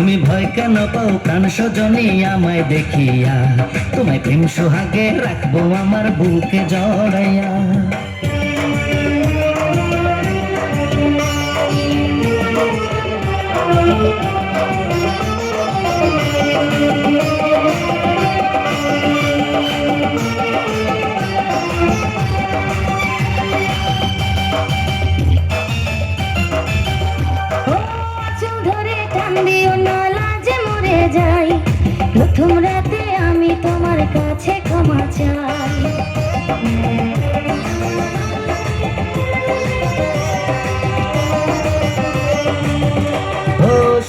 তুমি ভয় কেন পাও? প্রাণ সজনে আমায় দেখিয়া। তোমায় প্রেম সোহাগে রাখব আমার বুকে জড়াইয়া। টান দিও না লাজে মরে যাই প্রথম রাতে আমি তোমার কাছে ক্ষমা চাই।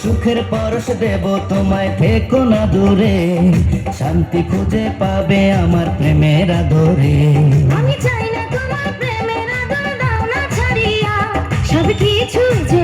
সুখের পরশ দেব তোমায় থেকো না দূরে। শান্তি খুঁজে পাবে আমার প্রেমের আদরে। আমি চাই না তোমার প্রেমের আদর দাও না ছাড়িয়া। সব কিছু যে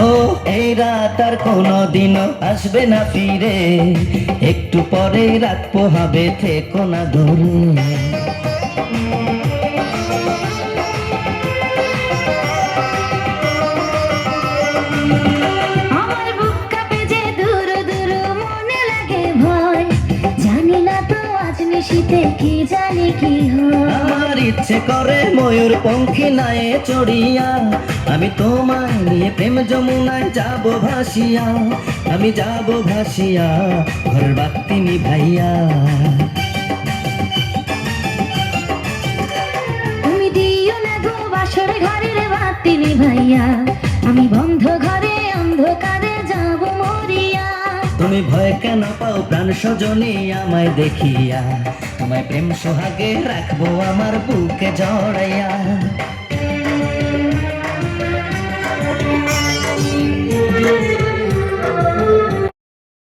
ও এই রাত আর কোনো দিন আসবে না ফিরে। একটু পরে রাত পোহাবে থেকো না দূরে। নিশিতে কি জানি কি আমার ইচ্ছে করে ময়ূর পঙ্খী নায়ে চড়িয়া। আমি তোমায় নিয়ে প্রেম যমুনায় যাব ভাসিয়া। আমি যাব ভাসিয়া ঘর বাতি নিভাইয়া। তুমি দিও না গো বাসর ঘরের বাতি নিভাইয়া। আমি বন্ধ ঘরে অন্ধকারে তুমি ভয় কেন পাও? প্রাণ সজনী আমায় দেখিয়া। তোমায় প্রেম সোহাগে রাখব আমার বুকে জড়াইয়া।